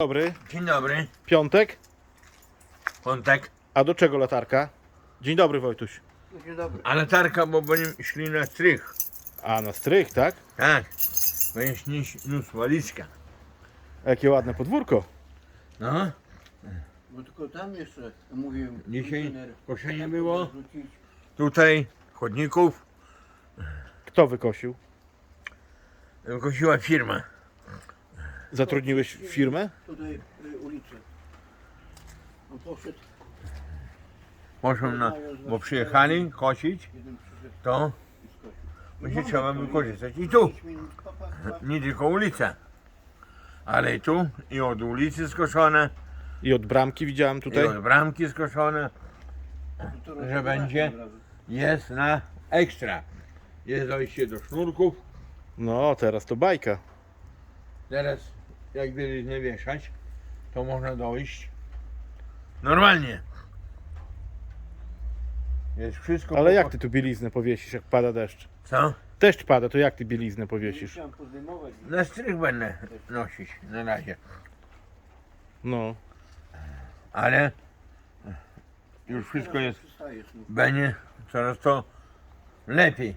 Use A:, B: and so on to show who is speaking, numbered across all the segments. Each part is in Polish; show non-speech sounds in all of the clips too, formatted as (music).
A: Dobry,
B: Dzień dobry,
A: piątek.
B: Kontek.
A: A do czego latarka? Dzień dobry Wojtuś.
C: Dzień dobry.
B: A latarka, bo będziemy szli na strych.
A: A na strych, tak?
B: Tak. Będziesz nieść nóż walizka.
A: Jakie ładne podwórko.
B: No,
C: Bo tylko tam jeszcze mówiłem.
B: Dzisiaj
C: kontener
B: koszenie było.
C: wrzucić.
B: tutaj chodników
A: Kto wykosił?
B: kosiła firma.
A: Zatrudniłeś firmę?
C: Tutaj y, ulicę. On poszedł,
B: Poszłem na, bo przyjechali kosić,
C: jeden przyszedł
B: to
C: i skosił.
B: będzie trzeba wykorzystać. I tu,
C: pięć minut, pa, pa, pa.
B: nie tylko ulica, ale i tu, i od ulicy skoszone,
A: I od bramki widziałem
B: i
A: tutaj.
B: od bramki skoszone.
C: To
B: że
C: rozwiązać
B: będzie.
C: od razu.
B: Jest na ekstra. Jest dojście do sznurków.
A: No, teraz to bajka.
B: Teraz jak nie wieszać, to można dojść normalnie. Jest wszystko.
A: Ale
B: po-
A: jak ty tu bieliznę powiesisz, jak pada deszcz?
B: Co?
A: Deszcz pada, to jak ty bieliznę powiesisz?
C: Musiałem pozdejmować.
B: Na strych będę nosić na razie.
A: No.
B: Ale już wszystko jest.
C: przystajesz, no.
B: Będzie coraz to lepiej.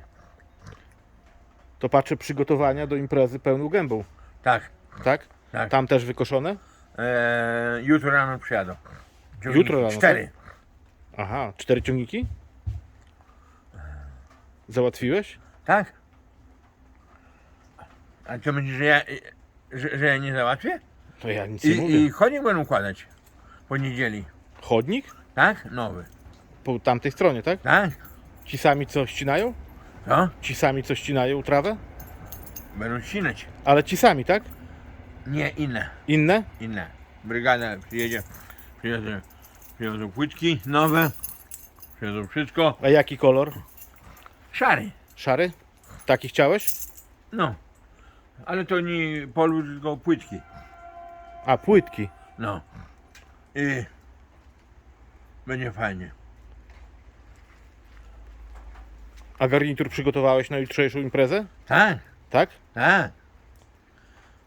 A: To patrzę przygotowania do imprezy pełną gębą,
B: Tak,
A: tak?
B: Tak.
A: Tam też wykoszone?
B: Eee, jutro rano przyjadą. Ciągniki
A: Jutro rano, tak?
B: Cztery.
A: Aha, cztery ciągniki? Załatwiłeś?
B: Tak? A co będzie, że ja, że, że ja nie załatwię?
A: To ja nic nie
B: I,
A: mówię.
B: I chodnik będą układać po niedzieli.
A: Chodnik?
B: Tak? Nowy.
A: Po tamtej stronie, tak?
B: Tak?
A: Ci sami co ścinają?
B: Co?
A: Ci sami co ścinają trawę?
B: Będą ścinać.
A: Ale ci sami, tak?
B: Nie inne.
A: Inne?
B: Inne. Brygada przyjedzie. Przyjadą, przyjadą płytki nowe. Przyjadą wszystko.
A: A jaki kolor?
B: Szary.
A: Szary? Taki chciałeś?
B: No. Ale to nie polu, tylko płytki.
A: A, płytki.
B: No. I będzie fajnie.
A: A garnitur przygotowałeś na jutrzejszą imprezę?
B: Tak?
A: Tak?
B: Tak.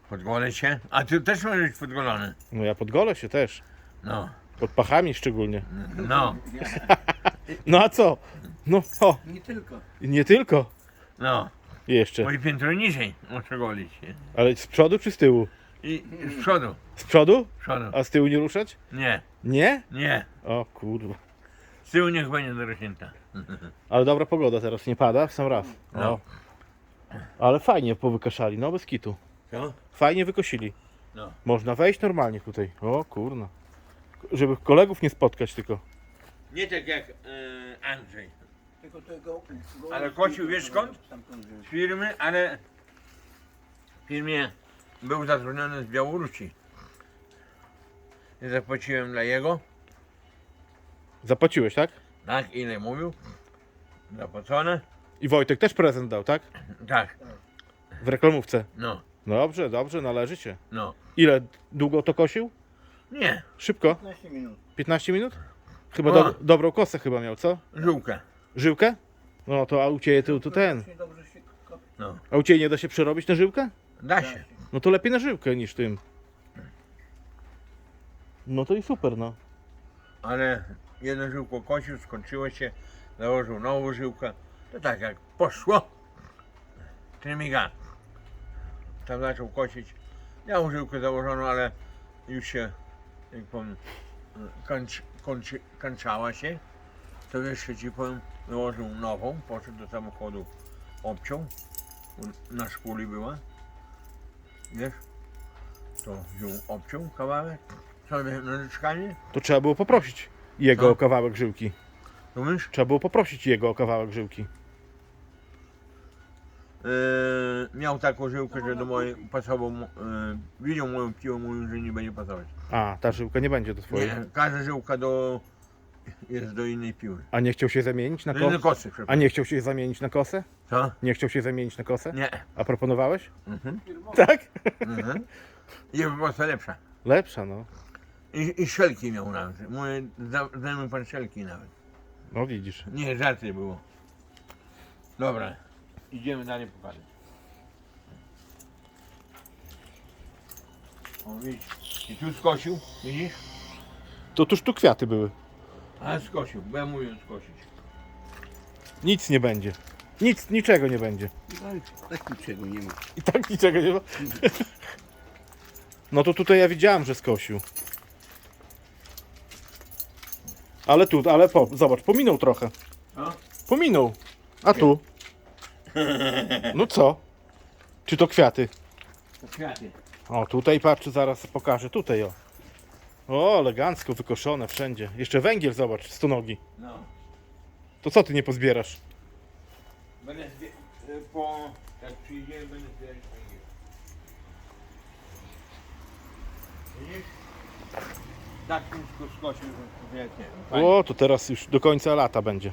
B: Podgolę się. A ty też możesz być podgolony.
A: No ja podgolę się też.
B: No.
A: Pod pachami szczególnie.
B: No. (laughs)
A: No a co? No, o,
C: Nie tylko.
A: i nie tylko.
B: No.
A: Jeszcze.
B: Moje piętro niżej muszę golić się.
A: Ale z przodu czy z tyłu?
B: I z przodu.
A: Z przodu?
B: Z przodu.
A: A z tyłu nie ruszać?
B: Nie,
A: Nie?
B: nie.
A: O kurwa.
B: Z tyłu niech będzie dorośnięta. (laughs)
A: Ale dobra pogoda teraz, nie pada w sam raz.
B: No.
A: No. Ale fajnie powykaszali, no bez kitu.
B: Co?
A: Fajnie wykosili.
B: No.
A: Można wejść normalnie tutaj. O kurna. Żeby kolegów nie spotkać tylko.
B: Nie tak jak e, Andrzej
C: Tylko tego.
B: Ale kocił, wiesz skąd? Z firmy, ale w firmie był zatrudniony z Białorusi. Zapłaciłem dla jego,
A: Zapłaciłeś, tak?
B: tak ile mówił. Zapłacone.
A: I Wojtek też prezent dał, tak?
B: Tak,
A: W reklamówce.
B: no,
A: Dobrze, dobrze, należy się.
B: no.
A: Ile długo to kosił?
B: Nie,
A: Szybko?
C: 15 minut.
A: 15 minut? Chyba
B: O.
A: do, dobrą kosę chyba miał, co?
B: żółkę.
A: Żyłkę? No to a u ciebie tu, tu ten.
C: Dobrze się
B: No,
A: A u ciebie nie da się przerobić na żyłkę?
B: da się.
A: No to lepiej na żyłkę niż tym. No to i super, no.
B: Ale jedno żyłko kosił, skończyło się, założył nową żyłkę. To tak jak poszło, trymiga. Tam zaczął kosić. Miał żyłkę założoną, ale już się, jak powiem, kończy, kończy, kończała się. To jeszcze ci powiem, założył nową, poszedł do samochodu, obciął. Na szkuli była. Wiesz? To wziął, obciął kawałek. Sobie nożyczkami.
A: To trzeba było poprosić jego
B: Co?
A: o kawałek żyłki.
B: Rozumiesz?
A: Trzeba było poprosić jego o kawałek żyłki.
B: Yy, miał taką żyłkę, że do mojej pasował, mu- yy, widział moją piłę, mówił, że nie będzie pasować.
A: A, ta żyłka nie będzie do twojej.
B: Nie, każda żyłka do, jest do innej piły.
A: A nie chciał się zamienić na
B: Do innej
A: kosę?
B: kosy,
A: A
B: przepraszam.
A: nie chciał się zamienić na kosę?
B: Co?
A: Nie chciał się zamienić na kosę?
B: Nie.
A: A proponowałeś?
B: Mhm.
A: Tak?
B: Mhm. Jest kosa lepsza.
A: Lepsza, no.
B: I, I szelki miał nawet. Mówię, za- pan szelki nawet.
A: No widzisz.
B: Nie, żarty było. Dobra, idziemy dalej pokazać. O, widzisz? I tu skosił, widzisz?
A: To tuż tu kwiaty były.
B: A skosił, bo ja mówię skosić.
A: Nic nie będzie. Nic, niczego nie będzie.
C: Ale tak niczego nie ma.
A: I tak niczego nie ma. No to tutaj ja widziałem, że skosił. Ale tu, ale po, zobacz, pominął trochę.
B: A?
A: Pominął. A tu? No co? Czy to kwiaty?
B: To kwiaty.
A: O, tutaj patrz, zaraz pokażę. Tutaj o. O, elegancko wykoszone wszędzie. Jeszcze węgiel, zobacz, sto nogi.
B: No.
A: To co ty nie pozbierasz?
B: Będę zbie- y, po... Jak przyjdziemy, będę zbierać węgiel. Widzisz? Tak skosił. Fajnie.
A: O, to teraz już do końca lata będzie.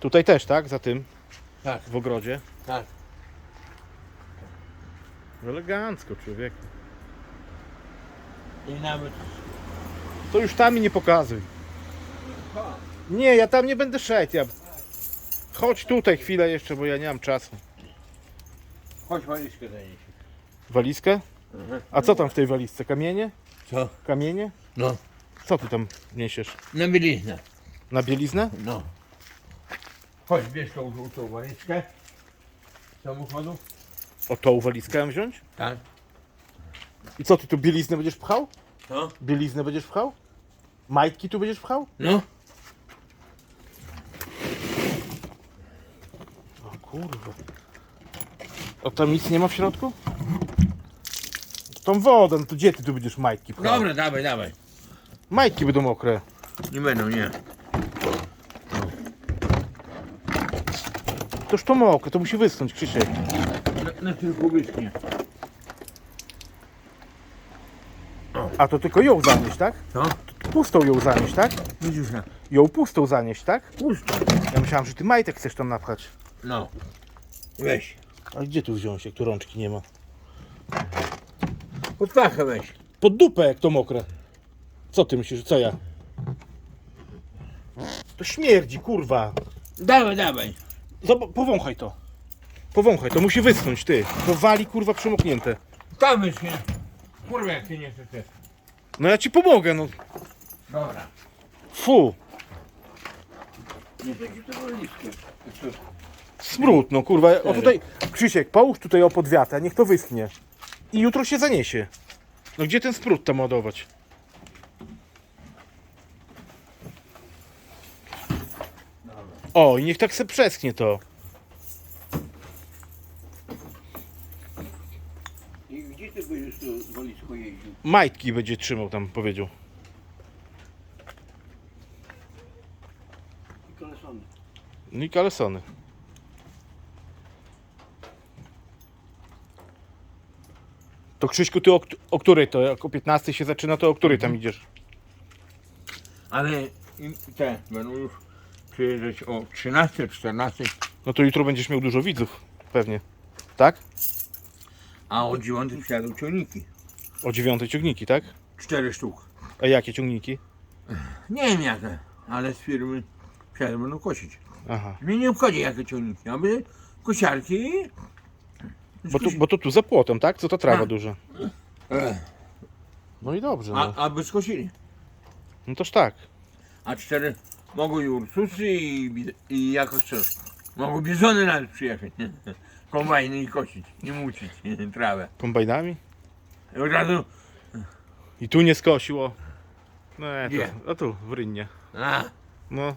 A: Tutaj też, tak? Za tym,
B: Tak,
A: w ogrodzie.
B: tak.
A: Elegancko, człowieku.
B: I nawet...
A: To już tam mi nie pokazuj. Nie, ja tam nie będę szedł. Ja... Chodź tutaj chwilę jeszcze, bo ja nie mam czasu.
B: Chodź walizkę zanieś.
A: Walizkę? A co tam w tej walizce? Kamienie?
B: Co?
A: Kamienie?
B: No.
A: Co ty tam niesiesz?
B: Na bieliznę.
A: Na bieliznę?
B: No. Chodź, bierz tą żółtą walizkę. Samochodu.
A: O tą walizkę mam wziąć?
B: Tak.
A: I co, ty tu bieliznę będziesz pchał?
B: Co?
A: Bieliznę będziesz pchał? Majtki tu będziesz pchał?
B: No.
A: O kurwa. O tam nic nie ma w środku? Tą wodę, no to gdzie ty tu będziesz majtki pchał?
B: Dobra, dawaj, dawaj.
A: Majtki będą mokre.
B: Nie będą, nie.
A: Toż to mokre, to musi wyschnąć, Krzysiek.
B: Na, tylko wyschnie.
A: A to tylko ją zanieść, tak?
B: Co?
A: Pustą ją zanieść, tak?
B: Widzisz, na
A: Ją pustą zanieść, tak?
B: pusto.
A: Ja myślałem, że ty majtek chcesz tam napchać.
B: No. Weź.
A: A gdzie tu wziąć, jak tu rączki nie ma?
B: Pod pachę weź.
A: Pod dupę, jak to mokre. Co ty myślisz, co ja? To śmierdzi, kurwa.
B: Dawaj, dawaj.
A: Zob- powąchaj to. Powąchaj, to musi wyschnąć, ty. To wali, kurwa, przemoknięte.
B: Tam wyschnie. Kurwa, jak ty nie chcesz.
A: No ja ci pomogę, no.
B: Dobra.
A: Fu,
C: Nie będzie to. Co?
A: smród, no kurwa. O tutaj, Krzysiek, połóż tutaj o podwiatę, niech to wyschnie. I jutro się zaniesie. No gdzie ten smród tam ładować? O, i niech tak se przeschnie to.
C: I gdzie ty będziesz tu walizką jeździł?
A: Majtki będzie trzymał tam, powiedział.
C: I kalesony.
A: No i kalesony. To Krzyśku, ty o, kt- o której to? Jak o 15 się zaczyna, to o której tam idziesz?
B: Ale te będą już przyjeżdżać o 13, 14,
A: No to jutro będziesz miał dużo widzów, pewnie. Tak?
B: a o 9 przyjadą ciągniki.
A: O 9 ciągniki, tak?
B: Cztery sztuk.
A: A jakie ciągniki?
B: Nie wiem jakie, ale z firmy przyjadą będą kosić.
A: Aha.
B: Mnie nie obchodzi jakie ciągniki, aby kosiarki.
A: Bo tu, bo to tu za płotem, tak? Co to trawa
B: A.
A: duża? No i dobrze,
B: a,
A: no.
B: aby skosili.
A: No toż tak.
B: A cztery mogą i ursusy i, i jakoś co. Mogą bizony nawet przyjechać. Kombajny i kosić, nie mucić trawę.
A: Kombajnami?
B: I od razu,
A: I tu nie skosiło. No nie,
B: Gdzie?
A: to, no tu, w Rynnie.
B: a,
A: No,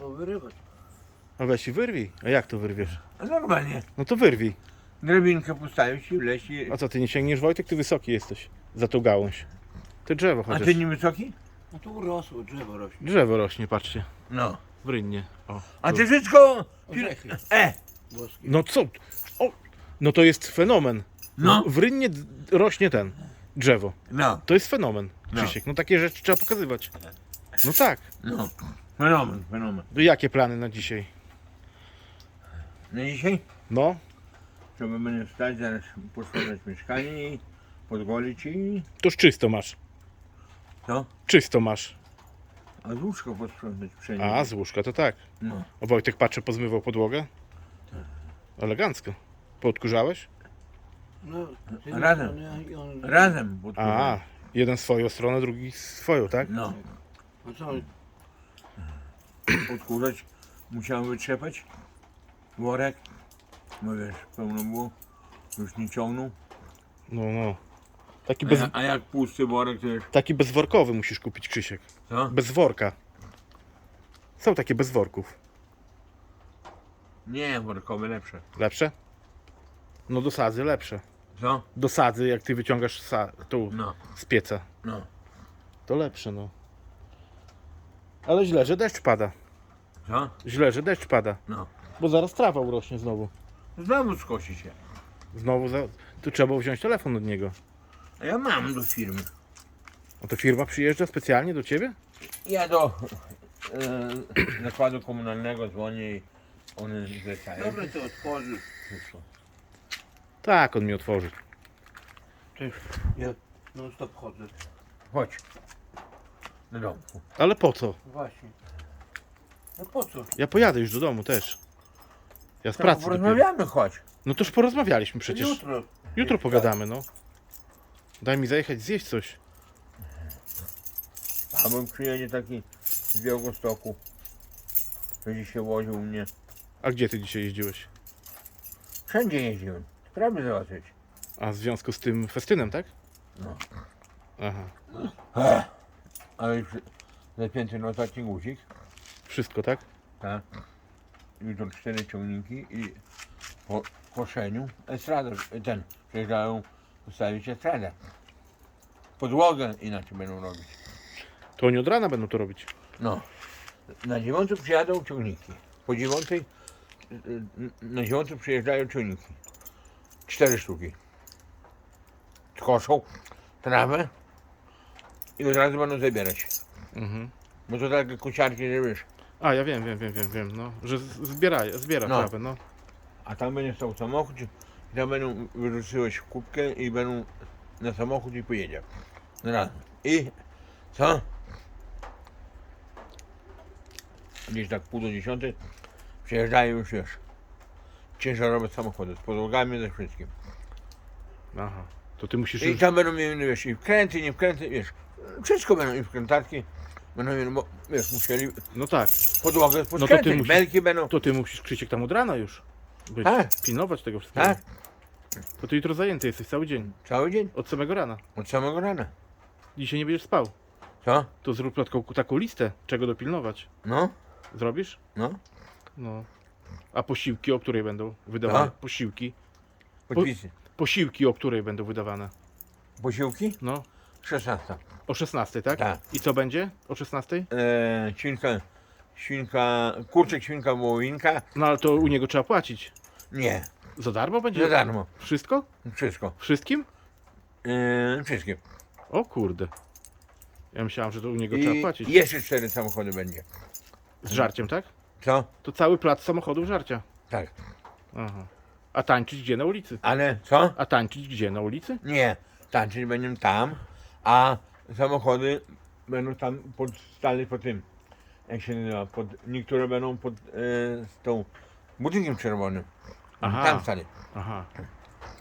C: O, wyrywać.
A: a weź i wyrwij. A jak to wyrwiesz?
B: a normalnie.
A: No to wyrwij.
B: Drabinkę postawić i wleźć. i-
A: A co, ty nie sięgniesz, Wojtek? Ty wysoki jesteś. Za tą gałąź. Te drzewo
B: A
A: chociaż.
B: ty nie wysoki?
C: No tu urosło, drzewo rośnie.
A: Drzewo rośnie, patrzcie.
B: No.
A: W Rynnie. O,
B: A
A: tu.
B: ty wszystko.
C: Orzechy
B: E!
A: No co? O, no to jest fenomen.
B: No.
A: W Rynnie d- rośnie ten drzewo.
B: No,
A: To jest fenomen,
B: No.
A: Krzysiek. No takie rzeczy trzeba pokazywać. No tak.
B: no. Fenomen, fenomen.
A: No jakie plany na dzisiaj?
B: Na dzisiaj
A: No,
B: trzeba będzie wstać, zaraz posprzątać mieszkanie i podgolić i
A: toż czysto masz.
B: Co?
A: Czysto masz.
B: A z łóżka posprzątać wszędzie.
A: A, z łóżka to tak.
B: No.
A: O Wojtek patrzę, pozmywał podłogę. Elegancko. Poodkurzałeś?
C: No, z jednej
B: Razem.
C: strony i on-
B: Razem.
A: A, jeden swoją stronę, drugi swoją, tak?
B: No,
C: No co,
B: odkurzać musiałem wytrzepać worek, bo wiesz, pełno było, już nie ciągnął.
A: No, no. Taki,
B: A,
A: bez,
B: ja- a jak pusty worek, to wiesz,
A: taki bezworkowy musisz kupić, Krzysiek.
B: co?
A: Bez worka. Są takie bez worków.
B: Nie, workowe lepsze.
A: Lepsze? No do sadzy lepsze.
B: Co?
A: Do sadzy, jak ty wyciągasz sa- tu
B: No,
A: z pieca,
B: no.
A: to lepsze, no. Ale źle, że deszcz pada.
B: Co?
A: Źle, że deszcz pada.
B: No.
A: Bo zaraz trawa urośnie znowu.
B: Znowu skosi się.
A: Znowu za... Tu trzeba wziąć telefon od niego.
B: A ja mam do firmy.
A: A to firma przyjeżdża specjalnie do ciebie?
B: Ja do e, zakładu komunalnego dzwonię i one zlecają.
C: Dobra, to otworzysz.
B: Wszystko.
A: Tak, on mi otworzy.
C: Też ja non stop chodzę.
B: Chodź. Do domku.
A: Ale po co?
C: Właśnie. No po co?
A: Ja pojadę już do domu też. Ja z pracy dopiero.
B: Porozmawiamy, chodź.
A: No toż porozmawialiśmy przecież.
C: Jutro.
A: Jutro pogadamy, no. Daj mi zajechać zjeść coś.
B: A bym przyjedzie taki z Białegostoku. Będzie się woził u mnie.
A: A gdzie ty dzisiaj jeździłeś?
B: Wszędzie jeździłem. Sprawy załatwiać.
A: A w związku z tym festynem, tak?
B: No.
A: Aha.
B: Ale już zapięty na ostatni guzik.
A: Wszystko, tak?
B: Tak. Jutro cztery ciągniki i po koszeniu estradę, ten, przyjeżdżają ustawić estradę. Podłogę inaczej będą robić.
A: To oni od rana będą to robić.
B: No. Na dziewiątą przyjadą ciągniki. Po dziewiątej, na dziewiątą przyjeżdżają ciągniki. Cztery sztuki. Koszą trawę i od razu będą zabierać.
A: Mhm.
B: Bo to takie kosiarki, że wiesz.
A: A, ja wiem, wiem, wiem, wiem, wiem, no. Że z- zbiera, zbiera
B: No.
A: trawę, no.
B: A tam będzie stał samochód, tam będą wyrzuciłeś kubkę i będą na samochód i pojedzie. Raz. I co? Gdzieś tak pół do dziesiątej przyjeżdżają już wiesz. Ciężarowe samochody z podłogami ze wszystkim.
A: Aha. To ty musisz
B: I
A: już...
B: tam będą mieli wiesz, i wkręty, nie wkręty, wiesz. Wszystko będą i wkrętarki. Będą mieli, bo, wiesz, musieli
A: No tak.
B: podłogę
A: No to ty musisz-
B: belki będą.
A: To ty musisz, Krzysiek, tam od rana już być.
B: Tak.
A: Pilnować tego wszystkiego.
B: Tak?
A: To ty jutro zajęty jesteś cały dzień.
B: Cały dzień,
A: Od samego rana.
B: od samego rana.
A: Dzisiaj nie będziesz spał.
B: Co?
A: To zrób taką, taką listę, czego dopilnować.
B: No,
A: Zrobisz?
B: no.
A: No. A posiłki o której będą wydawane?
B: A?
A: Posiłki.
B: Podpisy.
A: Posiłki o której będą wydawane?
B: Posiłki?
A: No.
B: 16.
A: O 16, tak?
B: Tak.
A: I co będzie o 16?
B: E, świnka, świnka, kurczek, świnka, wołowinka.
A: No ale to u niego trzeba płacić.
B: Nie,
A: Za darmo będzie?
B: za darmo.
A: Wszystko?
B: Wszystko.
A: Wszystkim?
B: E, wszystkie.
A: O kurde. Ja myślałem, że to u niego trzeba
B: I
A: płacić.
B: jeszcze cztery samochody będzie.
A: Z żarciem, tak?
B: Co?
A: To cały plac samochodów żarcia.
B: Tak.
A: Aha. A tańczyć gdzie? Na ulicy.
B: Ale co?
A: A tańczyć gdzie? Na ulicy?
B: Nie. Tańczyć będą tam, a samochody będą tam pod, stali po tym. Jak się nazywa? Pod, niektóre będą pod e, tą budynkiem czerwonym.
A: Aha.
B: Tam stali.
A: Aha.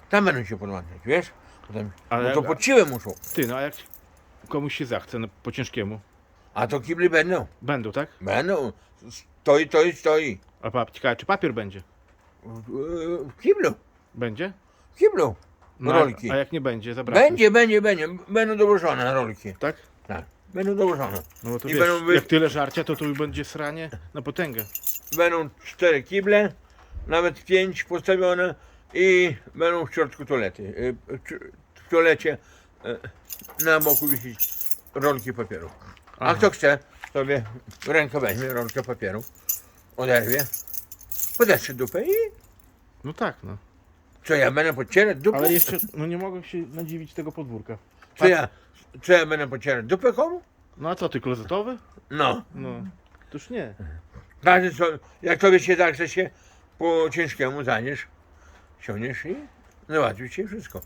B: Tam będą się podłączać, wiesz? Potem,
A: Ale-
B: bo to pod siłę muszą.
A: Ty, no a jak komuś się zachce no, po ciężkiemu?
B: A to kibli będą.
A: Będą, tak?
B: Będą. Stoi, stoi, stoi.
A: A pa- ciekawe, czy papier będzie?
B: W, w kiblu.
A: Będzie?
B: W kiblu.
A: No,
B: rolki.
A: A jak nie będzie, zabraknie.
B: Będzie, będzie, będzie. Będą dołożone rolki.
A: Tak?
B: Tak. Będą dołożone.
A: No bo to
B: I
A: wiesz,
B: będą wy-
A: jak tyle żarcia, to tu będzie sranie na potęgę.
B: Będą cztery kible, nawet pięć postawione i będą w środku toalety. Y, W toalecie y, na boku wisieć rolki papieru. A
A: Aha.
B: kto chce, sobie rękę weźmie rolkę papieru, oderwie, podetrze dupę i
A: No tak, no.
B: co ja będę podcierać dupę?
A: Ale jeszcze, no nie mogę się nadziwić tego podwórka.
B: Co ja, co ja będę podcierać dupę komu?
A: No a co, ty klozetowy?
B: No.
A: No. Toż nie.
B: Każdy co, jak tobie się zachce się po ciężkiemu zaniesz, siądziesz i załatwi ci wszystko.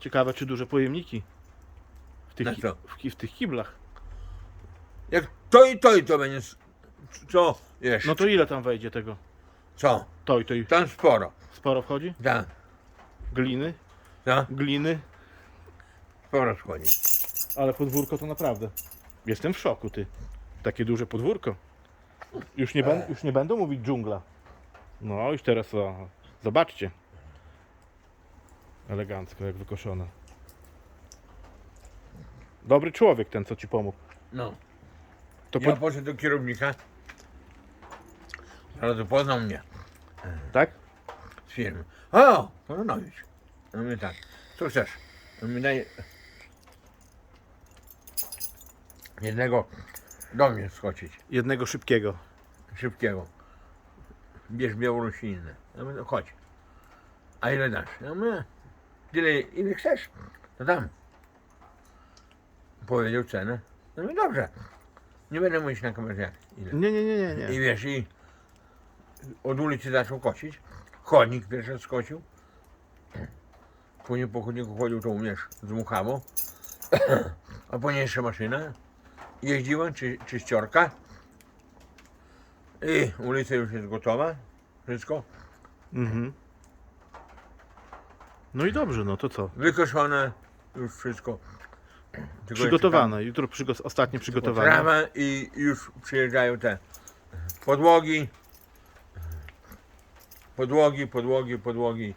A: Ciekawe, czy duże pojemniki w tych,
B: Na
A: ki-
B: co?
A: w, ki- w tych kiblach.
B: Jak to i to i to będzie, s- co, wiesz,
A: No to ile tam wejdzie tego?
B: co,
A: To i to i
B: tam sporo,
A: sporo wchodzi?
B: tak,
A: Gliny?
B: No,
A: gliny,
B: po rozchodzie.
A: ale podwórko to naprawdę. Jestem w szoku, ty. Takie duże podwórko. Już nie, ben, już nie będą mówić dżungla. No, już teraz o, zobaczcie. Elegancko, jak wykoszone. Dobry człowiek ten, co ci pomógł.
B: No.
A: To
B: Ja
A: po,
B: poszedł do kierownika. Ale to poznał mnie
A: tak?
B: z firmy. O, Kononowicz. No mówię tak, co chcesz? No mi daj jednego do mnie skoczyć,
A: Jednego szybkiego.
B: szybkiego. Bierz Białorusinę. Ja mówię, no chodź. A ile dasz? Ja mówię, tyle ile chcesz, to dam. Powiedział cenę. No mówię, dobrze. Nie będę mówić na kamerze ile.
A: Nie, nie, nie, nie.
B: I
A: nie.
B: wiesz, i od ulicy zaczął kosić. Chodnik pierwszy skosił. Później po chodniku chodził, to umiesz, zmuchało. (clears throat) A później jeszcze maszyna jeździła, czy, czyściorka. I ulica już jest gotowa. Wszystko.
A: Mhm. No i dobrze, no to co?
B: Wykoszone, już wszystko. Tylko jeszcze
A: Przygotowane. Jutro przygo- ostatnie
B: tam
A: przygotowane.
B: Trawa i już przyjeżdżają te podłogi. Podłogi, podłogi, podłogi.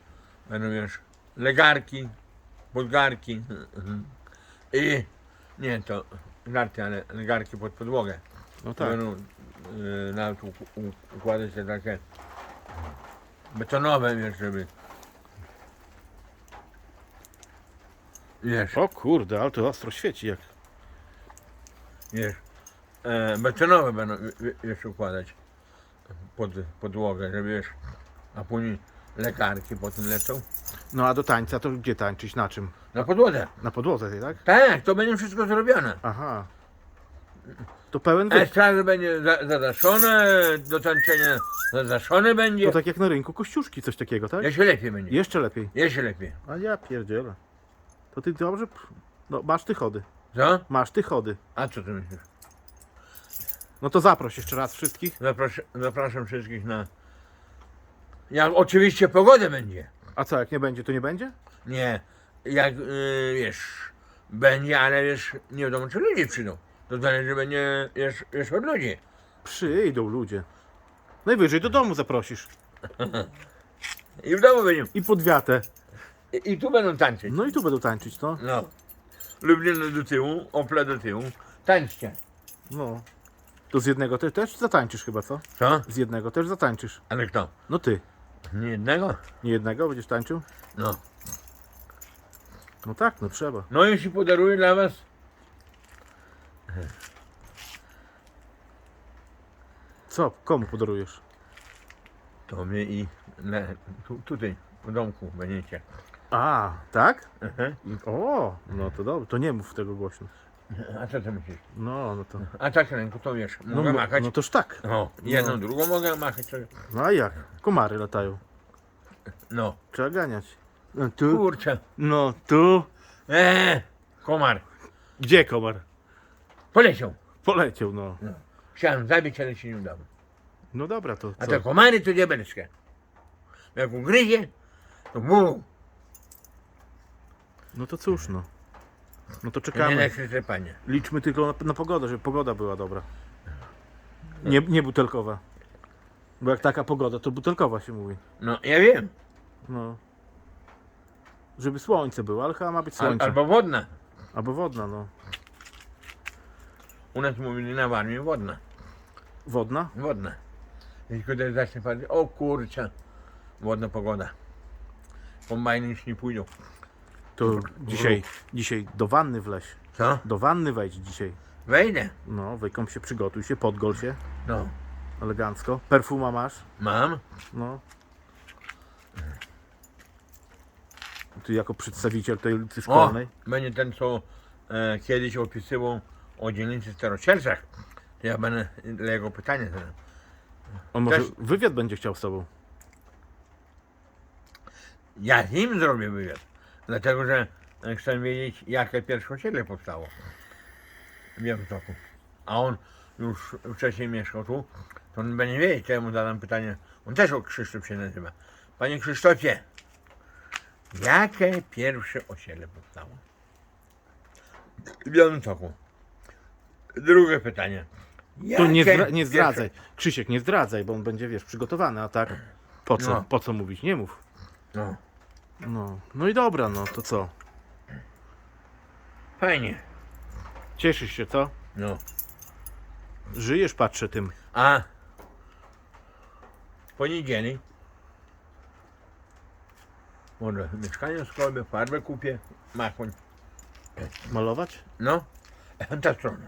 B: Będą wiesz, legarki, podgarki. I nie to żarty, ale legarki pod podłogę.
A: No tak.
B: Będą nawet u- u- układać te takie betonowe, wiesz, żeby wiesz,
A: O kurde, ale to ostro świeci jak.
B: wiesz, e, betonowe będą wi- wi- wiesz, układać pod podłogę, żeby wiesz, a później lekarki potem lecą
A: No a do tańca to gdzie tańczyć? Na czym?
B: na podłodze.
A: Na podłodze tak?
B: Tak, to będzie wszystko zrobione.
A: Aha. To pełen wy.
B: Estrady będzie za, zadaszone, do tańczenia zadaszone będzie.
A: To tak jak na rynku kościuszki, coś takiego, tak?
B: Jeszcze lepiej będzie.
A: Jeszcze lepiej.
B: Jeszcze lepiej.
A: A ja pierdzielę. To ty dobrze. p- No masz ty chody.
B: Co?
A: Masz ty chody.
B: A co ty myślisz?
A: No to zaproś jeszcze raz wszystkich.
B: Zapraszam, zapraszam wszystkich na. Jak oczywiście pogoda będzie.
A: A co, jak nie będzie, to nie będzie?
B: Nie, jak yy, wiesz, będzie, ale wiesz, nie wiadomo czy ludzie przyjdą. To zależy będzie wiesz, wiesz od ludzi.
A: Przyjdą ludzie. Najwyżej do domu zaprosisz.
B: I w domu będą.
A: I pod wiatę.
B: I, i tu będą tańczyć.
A: No i tu będą tańczyć, no.
B: No. Lublino do tyłu, Opla do tyłu. Tańczcie.
A: No. To z jednego też, też zatańczysz chyba, co?
B: Co?
A: Z jednego też zatańczysz.
B: Ale kto?
A: No ty.
B: Nie jednego?
A: Nie jednego będziesz tańczył?
B: No.
A: No tak, no trzeba.
B: No jeśli podaruję dla was
A: Co? Komu podarujesz?
B: To mnie i na, tu, tutaj w domku będziecie.
A: A, tak?
B: Aha.
A: O, no to dobrze. To nie mów tego głośno.
B: A co ty myślisz?
A: No, no to.
B: A tak ręką to wiesz,
A: No,
B: mogę
A: no,
B: machać.
A: no toż tak.
B: No, jedną,
A: No.
B: drugą mogę machać.
A: No a jak? Komary latają.
B: No,
A: Trzeba ganiać. No tu.
B: kurczę.
A: No tu.
B: Eee, komar.
A: Gdzie komar?
B: Poleciał.
A: Poleciał, no.
B: Chciałem zabić, ale się nie udało.
A: No dobra, to
B: A
A: co?
B: te komary to diabelskie. Jak ugryzie, to bu,
A: No to cóż, no. No to
B: nie
A: czekamy.
B: panie.
A: Liczmy tylko na, na pogodę, żeby pogoda była dobra. Nie, nie butelkowa. Bo jak taka pogoda, to butelkowa się mówi.
B: No, ja wiem.
A: No. Żeby słońce było, ale chyba ma być
B: Al,
A: słońce.
B: albo wodna.
A: Albo wodna, no.
B: U nas mówili na Warmii wodna.
A: Wodna?
B: Wodna. I kiedy zacznie padać, o kurczę, wodna pogoda. Kombajny już nie pójdą.
A: To dzisiaj, dzisiaj do wanny wleź.
B: Co?
A: Do wanny wejdź dzisiaj.
B: Wejdę.
A: No, wykąp się, przygotuj się, podgol się.
B: No,
A: Elegancko. Perfuma masz.
B: mam.
A: No. Ty jako przedstawiciel tej ulicy
B: O,
A: szkolnej.
B: będzie ten, co e, kiedyś opisywał o dzielnicy Staroczerczach. To ja będę dla jego pytania zadał.
A: On może
B: też-
A: wywiad będzie chciał z tobą.
B: Ja z nim zrobię wywiad. Dlatego, że e, chcę wiedzieć, jakie pierwsze osiedle powstało w Białymstoku. A on już wcześniej mieszkał tu, to on będzie wiedzieć, to ja mu zadam pytanie. On też o Krzysztof się nazywa. Panie Krzysztofie, Jakie pierwsze osiedle powstało? W Białymstoku. Drugie pytanie.
A: To nie,
B: Jakie
A: zdra- nie zdradzaj. Krzysiek, nie zdradzaj, bo on będzie, wiesz, przygotowany, a tak po co?
B: No.
A: Po co mówić? Nie mów.
B: No,
A: No, no i dobra, no to co?
B: fajnie.
A: Cieszysz się, co?
B: No.
A: Żyjesz, patrzę tym.
B: A w poniedzieli może mieszkanie skrobię, farbę kupię, machoń.
A: Malować?
B: No, (laughs) ta strona.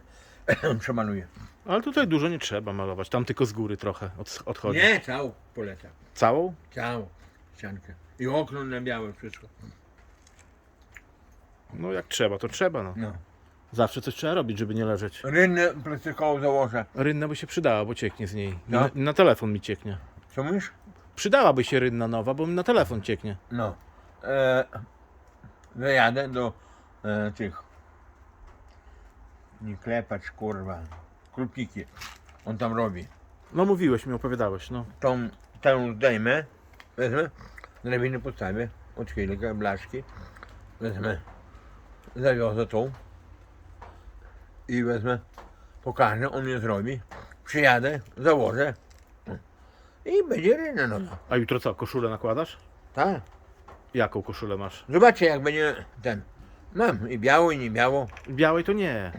B: (clears throat) Przemaluję.
A: Ale tutaj dużo nie trzeba malować. Tam tylko z góry trochę od, odchodzi.
B: Nie, całą polecam.
A: Całą?
B: Całą ściankę. I okno na białe, wszystko.
A: No jak trzeba, to trzeba, no.
B: No.
A: Zawsze coś trzeba robić, żeby nie leżeć.
B: Rynę plastykową założę.
A: Rynna by się przydała, bo cieknie z niej.
B: No.
A: Na, na telefon mi cieknie.
B: Co mówisz?
A: Przydałaby się rynna nowa, bo mi na telefon cieknie.
B: No. E, zajadę do e, tych. Nie klepacz, kurwa. Krupniki. On tam robi.
A: No mówiłeś mi, opowiadałeś, no.
B: Tą, tę zdejmę, wezmę, drabinę postawię, odchylę blaszki, wezmę, zawiozę tą i wezmę, pokażę, on mnie zrobi, przyjadę, założę i będzie ryna nowa.
A: A jutro co, koszulę nakładasz?
B: Tak.
A: Jaką koszulę masz?
B: Zobaczcie jak będzie ten, mam i białą i nie białą,
A: Białej to nie,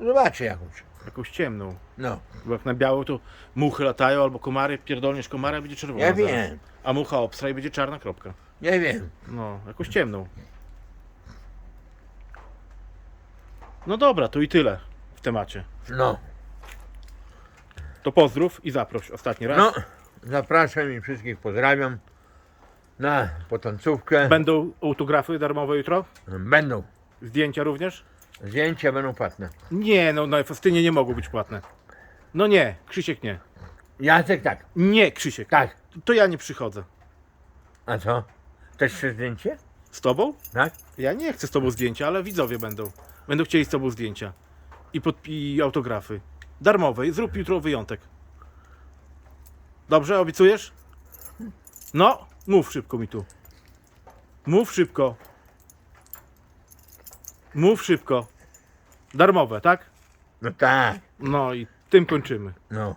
B: zobaczcie jakąś,
A: jakąś ciemną.
B: no,
A: Bo jak na białą to muchy latają albo komary, pierdolniesz komara będzie czerwona.
B: ja
A: zaraz.
B: wiem,
A: A mucha obstra i będzie czarna kropka.
B: ja wiem,
A: No, jakąś ciemną. No dobra, to i tyle w temacie.
B: no,
A: To pozdrów i zaproś ostatni raz.
B: no, zapraszam i wszystkich pozdrawiam na potancówkę.
A: Będą autografy darmowe jutro?
B: Będą.
A: Zdjęcia również?
B: Zdjęcia będą płatne.
A: Nie, no na Festynie nie mogą być płatne. No nie, Krzysiek nie.
B: Jacek tak.
A: Nie, Krzysiek.
B: Tak.
A: To ja nie przychodzę.
B: A co? Też chce zdjęcie?
A: Z tobą?
B: Tak?
A: Ja nie chcę z tobą zdjęcia, ale widzowie będą. Będą chcieli z tobą zdjęcia. I, pod, i autografy. Darmowe. Zrób jutro wyjątek. Dobrze, obiecujesz? No, mów szybko mi tu. Mów szybko. Mów szybko. Darmowe, tak?
B: No tak.
A: No i tym kończymy.
B: No.